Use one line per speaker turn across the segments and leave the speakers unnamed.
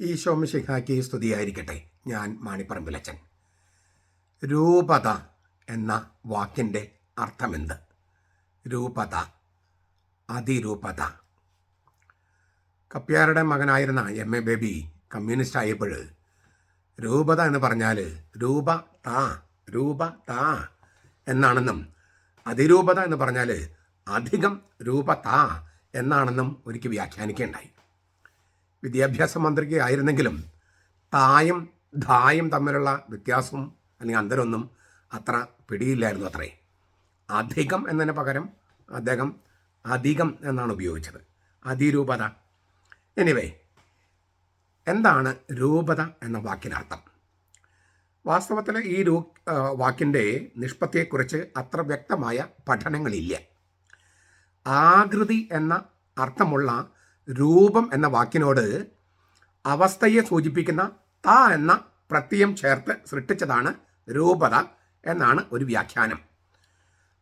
ഈശോമിശിഹാക്കി സ്തുതിയായിരിക്കട്ടെ. ഞാൻ മാണിപ്പറമ്പിലച്ചൻ. രൂപത എന്ന വാക്കിന്റെ അർത്ഥമെന്ത്? രൂപത അതിരൂപത. കപ്പ്യാരുടെ മകനായിരുന്ന എം എ ബേബി കമ്മ്യൂണിസ്റ്റ് ആയപ്പോൾ രൂപത എന്ന് പറഞ്ഞാൽ രൂപ താ രൂപ താ എന്നാണെന്നും അതിരൂപത എന്ന് പറഞ്ഞാൽ അധികം രൂപ താ എന്നാണെന്നും ഒരിക്കൽ വ്യാഖ്യാനിക്കുകയുണ്ടായി. വിദ്യാഭ്യാസ മന്ത്രിക്ക് ആയിരുന്നെങ്കിലും തായും ധായും തമ്മിലുള്ള വ്യത്യാസവും അല്ലെങ്കിൽ അന്തരമൊന്നും അത്ര പിടിയില്ലായിരുന്നു അത്രേ. അധികം എന്നതിന് പകരം അദ്ദേഹം അധികം എന്നാണ് ഉപയോഗിച്ചത്. അതിരൂപത. എനിവേ എന്താണ് രൂപത എന്ന വാക്കിനർത്ഥം? വാസ്തവത്തിൽ ഈ രൂ വാക്കിന്റെ നിഷ്പത്തിയെക്കുറിച്ച് അത്ര വ്യക്തമായ പഠനങ്ങളില്ല. ആകൃതി എന്ന അർത്ഥമുള്ള രൂപം എന്ന വാക്കിനോട് അവസ്ഥയെ സൂചിപ്പിക്കുന്ന ത എന്ന പ്രത്യയം ചേർത്ത് സൃഷ്ടിച്ചതാണ് രൂപത എന്നാണ് ഒരു വ്യാഖ്യാനം.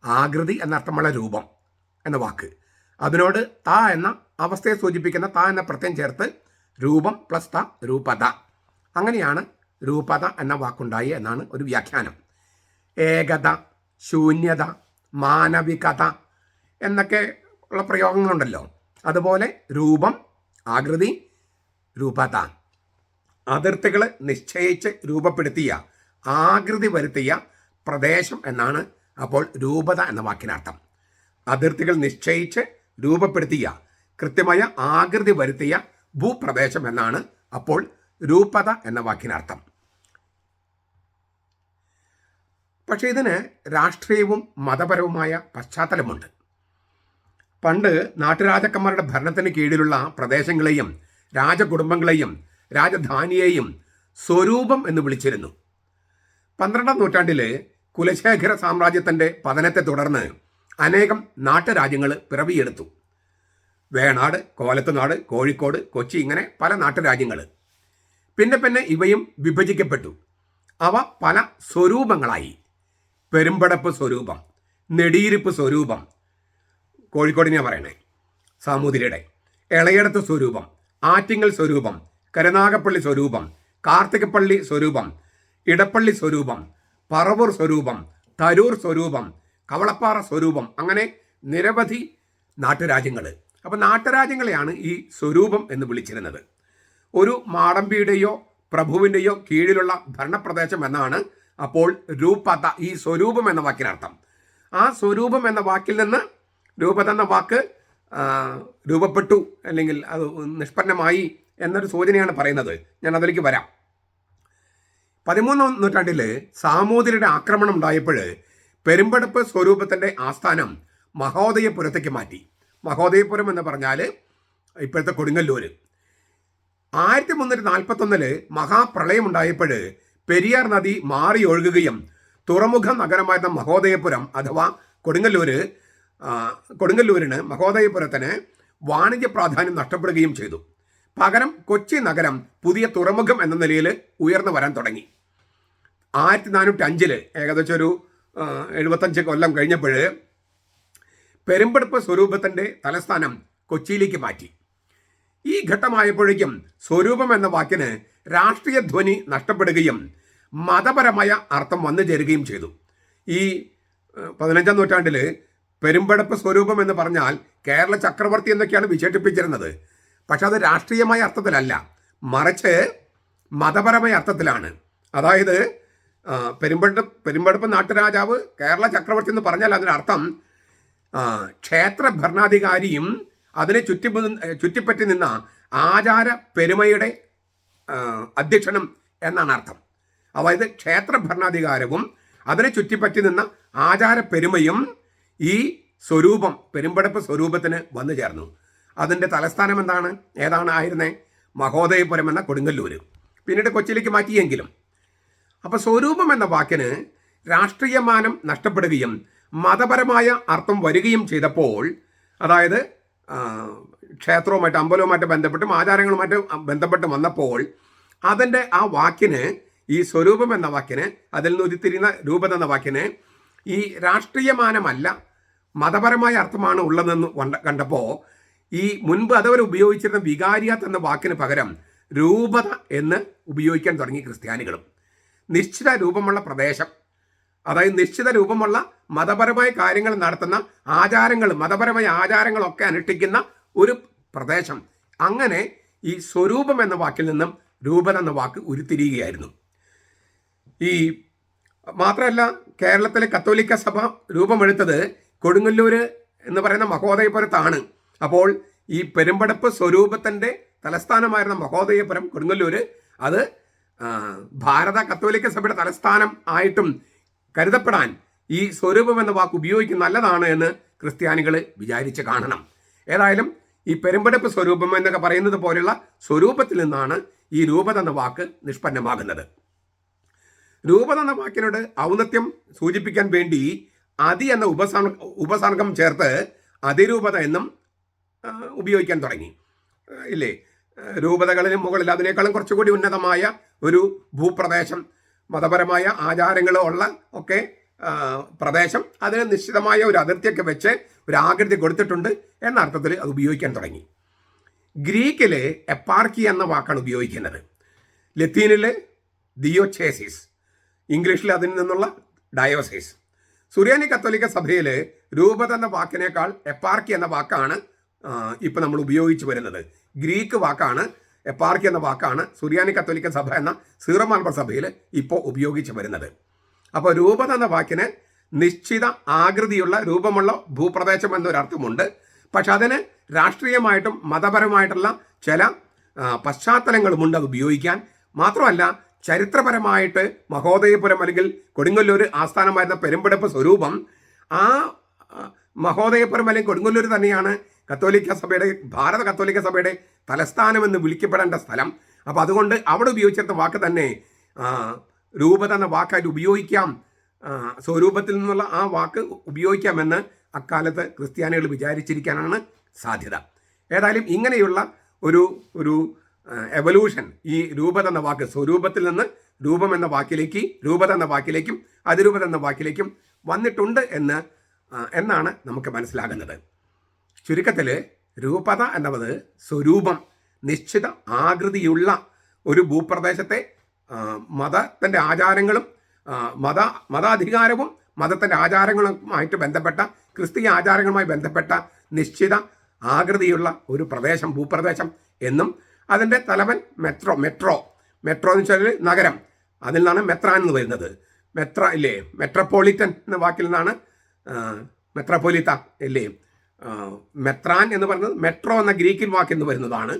ആകൃതി എന്നർത്ഥമുള്ള രൂപം എന്ന വാക്ക്. അതിനോട് ത എന്ന അവസ്ഥയെ സൂചിപ്പിക്കുന്ന ത എന്ന പ്രത്യയം ചേർത്ത് രൂപം പ്ലസ് ത രൂപത. അങ്ങനെയാണ് രൂപത എന്ന വാക്കുണ്ടായി എന്നാണ് ഒരു വ്യാഖ്യാനം. ഏകത ശൂന്യത മാനവികത എന്നൊക്കെ ഉള്ള പ്രയോഗങ്ങളുണ്ടല്ലോ. അതുപോലെ രൂപം ആകൃതി രൂപത. അതിർത്തികൾ നിശ്ചയിച്ച് രൂപപ്പെടുത്തിയ ആകൃതി വരുത്തിയ പ്രദേശം എന്നാണ് അപ്പോൾ രൂപത എന്ന വാക്കിനർത്ഥം. അതിർത്തികൾ നിശ്ചയിച്ച് രൂപപ്പെടുത്തിയ കൃത്യമായ ആകൃതി വരുത്തിയ ഭൂപ്രദേശം എന്നാണ് അപ്പോൾ രൂപത എന്ന വാക്കിനർത്ഥം. പക്ഷേ ഇതിന് രാഷ്ട്രീയവും മതപരവുമായ പശ്ചാത്തലമുണ്ട്. പണ്ട് നാട്ടുരാജക്കന്മാരുടെ ഭരണത്തിന് കീഴിലുള്ള പ്രദേശങ്ങളെയും രാജകുടുംബങ്ങളെയും രാജധാനിയെയും സ്വരൂപം എന്ന് വിളിച്ചിരുന്നു. പന്ത്രണ്ടാം നൂറ്റാണ്ടിലെ കുലശേഖര സാമ്രാജ്യത്തിന്റെ പതനത്തെ തുടർന്ന് അനേകം നാട്ടുരാജ്യങ്ങൾ പിറവിയെടുത്തു. വേണാട് കോലത്തുനാട് കോഴിക്കോട് കൊച്ചി ഇങ്ങനെ പല നാട്ടുരാജ്യങ്ങൾ. പിന്നെ പിന്നെ ഇവയും വിഭജിക്കപ്പെട്ടു. അവ പല സ്വരൂപങ്ങളായി. പെരുമ്പടപ്പ് സ്വരൂപം നെടിയിരിപ്പ് സ്വരൂപം കോഴിക്കോടിനെ പറയണേ. സാമൂതിരിയുടെ. ഇളയടത്ത് സ്വരൂപം ആറ്റിങ്ങൽ സ്വരൂപം കരുനാഗപ്പള്ളി സ്വരൂപം കാർത്തികപ്പള്ളി സ്വരൂപം ഇടപ്പള്ളി സ്വരൂപം പറവൂർ സ്വരൂപം തരൂർ സ്വരൂപം കവളപ്പാറ സ്വരൂപം അങ്ങനെ നിരവധി നാട്ടുരാജ്യങ്ങൾ അപ്പോൾ നാട്ടുരാജ്യങ്ങളെയാണ് ഈ സ്വരൂപം എന്ന് വിളിച്ചിരുന്നത്. ഒരു മാടമ്പിയുടെയോ പ്രഭുവിന്റെയോ കീഴിലുള്ള ഭരണപ്രദേശം എന്നാണ് അപ്പോൾ രൂപത ഈ സ്വരൂപം എന്ന വാക്കിനർത്ഥം. ആ സ്വരൂപം എന്ന വാക്കിൽ നിന്ന് രൂപത എന്ന വാക്ക് രൂപപ്പെട്ടു അല്ലെങ്കിൽ അത് നിഷ്പന്നമായി എന്നൊരു സൂചനയാണ് പറയുന്നത്. ഞാൻ അതിലേക്ക് വരാം. പതിമൂന്നാം നൂറ്റാണ്ടിൽ സാമൂതിരിയുടെ ആക്രമണം ഉണ്ടായപ്പോൾ പെരുമ്പടപ്പ് സ്വരൂപത്തിന്റെ ആസ്ഥാനം മഹോദയപുരത്തേക്ക് മാറ്റി. മഹോദയപുരം എന്ന് പറഞ്ഞാൽ ഇപ്പോഴത്തെ കൊടുങ്ങല്ലൂർ ആയിരത്തി മുന്നൂറ്റി നാൽപ്പത്തൊന്നിൽ മഹാപ്രളയം ഉണ്ടായപ്പോൾ പെരിയാർ നദി മാറി ഒഴുകുകയും തുറമുഖ നഗരമായിരുന്ന മഹോദയപുരം അഥവാ കൊടുങ്ങല്ലൂര് ആ, കൊടുങ്ങല്ലൂരിന് മഹോദയപുരത്തിന് വാണിജ്യ പ്രാധാന്യം നഷ്ടപ്പെടുകയും ചെയ്തു. പകരം കൊച്ചി നഗരം പുതിയ തുറമുഖം എന്ന നിലയിൽ ഉയർന്നു വരാൻ തുടങ്ങി. ആയിരത്തി നാനൂറ്റി അഞ്ചിൽ ഏകദേശം ഒരു എഴുപത്തഞ്ച് കൊല്ലം കഴിഞ്ഞപ്പോൾ പെരുമ്പടുപ്പ് സ്വരൂപത്തിന്റെ തലസ്ഥാനം കൊച്ചിയിലേക്ക് മാറ്റി. ഈ ഘട്ടമായപ്പോഴേക്കും സ്വരൂപം എന്ന വാക്കിന് രാഷ്ട്രീയ ധ്വനി നഷ്ടപ്പെടുകയും മതപരമായ അർത്ഥം വന്നു ചേരുകയും ചെയ്തു. ഈ പതിനഞ്ചാം നൂറ്റാണ്ടിൽ പെരുമ്പടപ്പ് സ്വരൂപം എന്ന് പറഞ്ഞാൽ കേരള ചക്രവർത്തി എന്നൊക്കെയാണ് വിശേഷിപ്പിച്ചിരുന്നത്. പക്ഷെ അത് രാഷ്ട്രീയമായ അർത്ഥത്തിലല്ല. മറിച്ച് മതപരമായ അർത്ഥത്തിലാണ്. അതായത് പെരുമ്പട പെരുമ്പടപ്പ് നാട്ടുരാജാവ് കേരള ചക്രവർത്തി എന്ന് പറഞ്ഞാൽ അതിനർത്ഥം ക്ഷേത്ര ഭരണാധികാരിയും അതിനെ ചുറ്റി ചുറ്റിപ്പറ്റി നിന്ന ആചാര പെരുമയുടെ അധ്യക്ഷനും എന്നാണ് അർത്ഥം. അതായത് ക്ഷേത്ര ഭരണാധികാരവും അതിനെ ചുറ്റിപ്പറ്റി നിന്ന ആചാര പെരുമയും ഈ സ്വരൂപം പെരുമ്പടപ്പ് സ്വരൂപത്തിന് വന്നു ചേർന്നു. അതിന്റെ തലസ്ഥാനം എന്താണ്? ഏതാണ് ആയിരുന്നേ? മഹോദയപുരം എന്ന കൊടുങ്ങല്ലൂർ പിന്നീട് കൊച്ചിയിലേക്ക് മാറ്റിയെങ്കിലും. അപ്പോൾ സ്വരൂപം എന്ന വാക്കിന് രാഷ്ട്രീയമാനം നഷ്ടപ്പെടുകയും മതപരമായ അർത്ഥം വരികയും ചെയ്തപ്പോൾ അതായത് ക്ഷേത്രവുമായിട്ട് അമ്പലവുമായിട്ട് ബന്ധപ്പെട്ടും ആചാരങ്ങളുമായിട്ട് ബന്ധപ്പെട്ട് വന്നപ്പോൾ അതിന്റെ ആ വാക്കിന് ഈ സ്വരൂപം എന്ന വാക്കിന് അതിൽ നിന്ന് ഉരുത്തിരിയുന്ന രൂപം എന്ന വാക്കിന് ഈ രാഷ്ട്രീയമാനമല്ല മതപരമായ അർത്ഥമാണ് ഉള്ളതെന്ന് കണ്ട- കണ്ടപ്പോൾ ഈ മുൻപ് അതവർ ഉപയോഗിച്ചിരുന്ന വികാരിയാത്ത് എന്ന വാക്കിന് പകരം രൂപത എന്ന് ഉപയോഗിക്കാൻ തുടങ്ങി ക്രിസ്ത്യാനികളും. നിശ്ചിത രൂപമുള്ള പ്രദേശം. അതായത് നിശ്ചിത രൂപമുള്ള മതപരമായ കാര്യങ്ങൾ നടത്തുന്ന ആചാരങ്ങൾ മതപരമായ ആചാരങ്ങളൊക്കെ അനുഷ്ഠിക്കുന്ന ഒരു പ്രദേശം. അങ്ങനെ ഈ സ്വരൂപം എന്ന വാക്കിൽ നിന്നും രൂപത എന്ന വാക്ക് ഉരുത്തിരിയുകയായിരുന്നു. ഈ മാത്രമല്ല കേരളത്തിലെ കത്തോലിക്ക സഭ രൂപമെടുത്തത് കൊടുങ്ങല്ലൂര് എന്ന് പറയുന്ന മഹോദയപുരത്താണ്. അപ്പോൾ ഈ പെരുമ്പടപ്പ് സ്വരൂപത്തിന്റെ തലസ്ഥാനമായിരുന്ന മഹോദയപുരം കൊടുങ്ങല്ലൂര് അത് ഭാരത കത്തോലിക്ക സഭയുടെ തലസ്ഥാനം ആയിട്ടും കരുതപ്പെടാൻ ഈ സ്വരൂപം എന്ന വാക്ക് ഉപയോഗിക്കുന്ന നല്ലതാണ് എന്ന് ക്രിസ്ത്യാനികൾ വിചാരിച്ച് കാണണം. ഏതായാലും ഈ പെരുമ്പടപ്പ് സ്വരൂപം എന്നൊക്കെ പറയുന്നത് പോലെയുള്ള സ്വരൂപത്തിൽ നിന്നാണ് ഈ രൂപത എന്ന വാക്ക് നിഷ്പന്നമാകുന്നത്. രൂപത എന്ന വാക്കിനോട് ഔന്നത്യം സൂചിപ്പിക്കാൻ വേണ്ടി അതി എന്ന ഉപസർഗ ഉപസർഗം ചേർത്ത് അതിരൂപത എന്നും ഉപയോഗിക്കാൻ തുടങ്ങി. ഇല്ലേ? രൂപതകളിന് മുകളിൽ അതിനേക്കാളും കുറച്ചുകൂടി ഉന്നതമായ ഒരു ഭൂപ്രദേശം മതപരമായ ആചാരങ്ങളും ഉള്ള ഒക്കെ പ്രദേശം അതിന് നിശ്ചിതമായ ഒരു അതിർത്തിയൊക്കെ വെച്ച് ഒരു ആകൃതി കൊടുത്തിട്ടുണ്ട് എന്ന അർത്ഥത്തിൽ അത് ഉപയോഗിക്കാൻ തുടങ്ങി. ഗ്രീക്കിൽ എപ്പാർക്കി എന്ന വാക്കാണ് ഉപയോഗിക്കുന്നത്. ലത്തീനിൽ ദിയോചേസിസ് ഇംഗ്ലീഷിൽ അതിൽ നിന്നുള്ള ഡയോസിസ്. സുറിയാനി കത്തോലിക്ക സഭയിൽ രൂപത എന്ന വാക്കിനേക്കാൾ എപ്പാർക്കി എന്ന വാക്കാണ് ഇപ്പം നമ്മൾ ഉപയോഗിച്ച് വരുന്നത്. ഗ്രീക്ക് വാക്കാണ് എപ്പാർക്കി എന്ന വാക്കാണ് സുറിയാനി കത്തോലിക്ക സഭ എന്ന സീറമാൽബർ സഭയിൽ ഇപ്പോൾ ഉപയോഗിച്ച് വരുന്നത്. അപ്പോൾ രൂപത എന്ന വാക്കിന് നിശ്ചിത ആകൃതിയുള്ള രൂപമുള്ള ഭൂപ്രദേശം എന്നൊരർത്ഥമുണ്ട്. പക്ഷെ അതിന് രാഷ്ട്രീയമായിട്ടും മതപരമായിട്ടുള്ള ചില പശ്ചാത്തലങ്ങളുമുണ്ട് അത് ഉപയോഗിക്കാൻ. മാത്രമല്ല ചരിത്രപരമായിട്ട് മഹോദയപുരം അല്ലെങ്കിൽ കൊടുങ്ങല്ലൂർ ആസ്ഥാനമായിരുന്ന പെരുമ്പടപ്പ് സ്വരൂപം ആ മഹോദയപുരം അല്ലെങ്കിൽ കൊടുങ്ങല്ലൂർ തന്നെയാണ് കത്തോലിക്ക സഭയുടെ ഭാരത കത്തോലിക്ക സഭയുടെ തലസ്ഥാനം എന്ന് വിളിക്കപ്പെടേണ്ട സ്ഥലം. അപ്പോൾ അതുകൊണ്ട് അവിടെ ഉപയോഗിച്ചിരുന്ന വാക്ക് തന്നെ രൂപത എന്ന വാക്കായിട്ട് ഉപയോഗിക്കാം. സ്വരൂപത്തിൽ നിന്നുള്ള ആ വാക്ക് ഉപയോഗിക്കാമെന്ന് അക്കാലത്ത് ക്രിസ്ത്യാനികൾ വിചാരിച്ചിരിക്കാനാണ് സാധ്യത. ഏതായാലും ഇങ്ങനെയുള്ള ഒരു ഒരു എവല്യൂഷൻ ഈ രൂപത എന്ന വാക്ക് സ്വരൂപത്തിൽ നിന്ന് രൂപം എന്ന വാക്കിലേക്ക് രൂപത എന്ന വാക്കിലേക്കും അതിരൂപത എന്ന വാക്കിലേക്കും വന്നിട്ടുണ്ട് എന്ന് എന്നാണ് നമുക്ക് മനസ്സിലാകുന്നത്. ചുരുക്കത്തിൽ രൂപത എന്നത് സ്വരൂപം നിശ്ചിത ആകൃതിയുള്ള ഒരു ഭൂപ്രദേശത്തെ മതത്തിന്റെ ആചാരങ്ങളും മത മതാധികാരവും മതത്തിന്റെ ആചാരങ്ങളുമായിട്ട് ബന്ധപ്പെട്ട ക്രിസ്തീയ ആചാരങ്ങളുമായി ബന്ധപ്പെട്ട നിശ്ചിത ആകൃതിയുള്ള ഒരു പ്രദേശം ഭൂപ്രദേശം എന്നും അതിന്റെ തലവൻ മെട്രോ മെട്രോ. മെട്രോ എന്ന് വെച്ചാൽ നഗരം. അതിൽ നിന്നാണ് മെത്രാൻ എന്ന് വരുന്നത്. മെത്ര ഇല്ലേ? മെട്രോപൊളിറ്റൻ എന്ന വാക്കിൽ നിന്നാണ് ആ, മെട്രോപൊലിത്ത ഇല്ലേ? മെത്രാൻ എന്ന് പറയുന്നത് മെട്രോ എന്ന ഗ്രീക്കിൽ വാക്കിൽ നിന്ന് വരുന്നതാണ്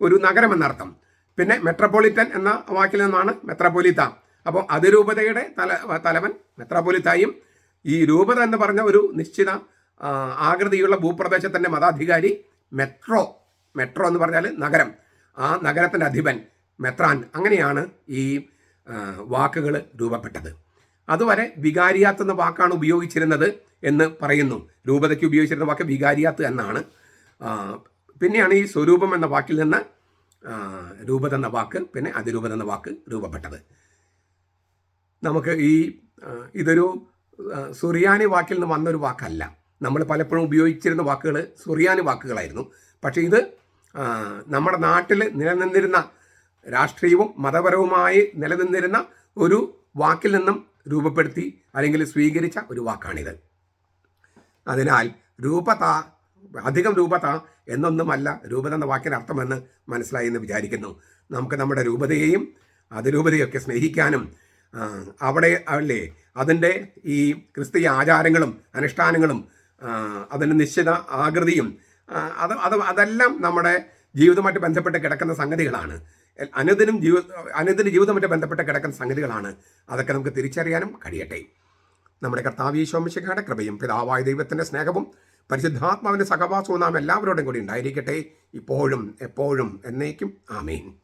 ഒരു നഗരം എന്നർത്ഥം. പിന്നെ മെട്രോപൊളിറ്റൻ എന്ന വാക്കിൽ നിന്നാണ് മെത്രാപോലിത്ത അപ്പോൾ അതിരൂപതയുടെ തല തലവൻ മെത്രാപൊലിത്തായും ഈ രൂപത എന്ന് പറഞ്ഞ ഒരു നിശ്ചിത ആകൃതിയുള്ള ഭൂപ്രദേശത്തിന്റെ മതാധികാരി മെട്രോ. മെട്രോ എന്ന് പറഞ്ഞാൽ നഗരം. ആ നഗരത്തിന്റെ അധിപൻ മെത്രാൻ അങ്ങനെയാണ് ഈ വാക്കുകൾ രൂപപ്പെട്ടത്. അതുവരെ വികാരിയാത്ത് എന്ന വാക്കാണ് ഉപയോഗിച്ചിരുന്നത് എന്ന് പറയുന്നു. രൂപതയ്ക്ക് ഉപയോഗിച്ചിരുന്ന വാക്ക് വികാരിയാത്ത് എന്നാണ്. പിന്നെയാണ് ഈ സ്വരൂപം എന്ന വാക്കിൽ നിന്ന് രൂപത എന്ന വാക്ക് പിന്നെ അതിരൂപത എന്ന വാക്ക് രൂപപ്പെട്ടത്. നമുക്ക് ഈ ഇതൊരു സുറിയാനി വാക്കിൽ നിന്ന് വന്നൊരു വാക്കല്ല. നമ്മൾ പലപ്പോഴും ഉപയോഗിച്ചിരുന്ന വാക്കുകൾ സുറിയാനി വാക്കുകളായിരുന്നു. പക്ഷേ ഇത് നമ്മുടെ നാട്ടിൽ നിലനിന്നിരുന്ന രാഷ്ട്രീയവും മതപരവുമായി നിലനിന്നിരുന്ന ഒരു വാക്കിൽ നിന്നും രൂപപ്പെടുത്തി അല്ലെങ്കിൽ സ്വീകരിച്ച ഒരു വാക്കാണിത്. അതിനാൽ രൂപത അധികം രൂപത എന്നൊന്നുമല്ല രൂപത എന്ന വാക്കിന് അർത്ഥമെന്ന് മനസ്സിലായി എന്ന് വിചാരിക്കുന്നു. നമുക്ക് നമ്മുടെ രൂപതയെയും അതിരൂപതയൊക്കെ സ്നേഹിക്കാനും അവിടെ അല്ലേ അതിന്റെ ഈ ക്രിസ്തീയ ആചാരങ്ങളും അനുഷ്ഠാനങ്ങളും അതിന്റെ നിശ്ചിത ആകൃതിയും അത് അത് അതെല്ലാം നമ്മുടെ ജീവിതവുമായിട്ട് ബന്ധപ്പെട്ട് കിടക്കുന്ന സംഗതികളാണ്. അനുദിനും ജീവി അനുദിന ജീവിതവുമായിട്ട് ബന്ധപ്പെട്ട് കിടക്കുന്ന സംഗതികളാണ്. അതൊക്കെ നമുക്ക് തിരിച്ചറിയാനും കഴിയട്ടെ. നമ്മുടെ കർത്താവ് ഈശോമിശിഖയുടെ കൃപയും പിതാവായ ദൈവത്തിന്റെ സ്നേഹവും പരിശുദ്ധാത്മാവിന്റെ സഹവാസവും നാം എല്ലാവരോടും കൂടി ഉണ്ടായിരിക്കട്ടെ. ഇപ്പോഴും എപ്പോഴും എന്നേക്കും. ആമേൻ.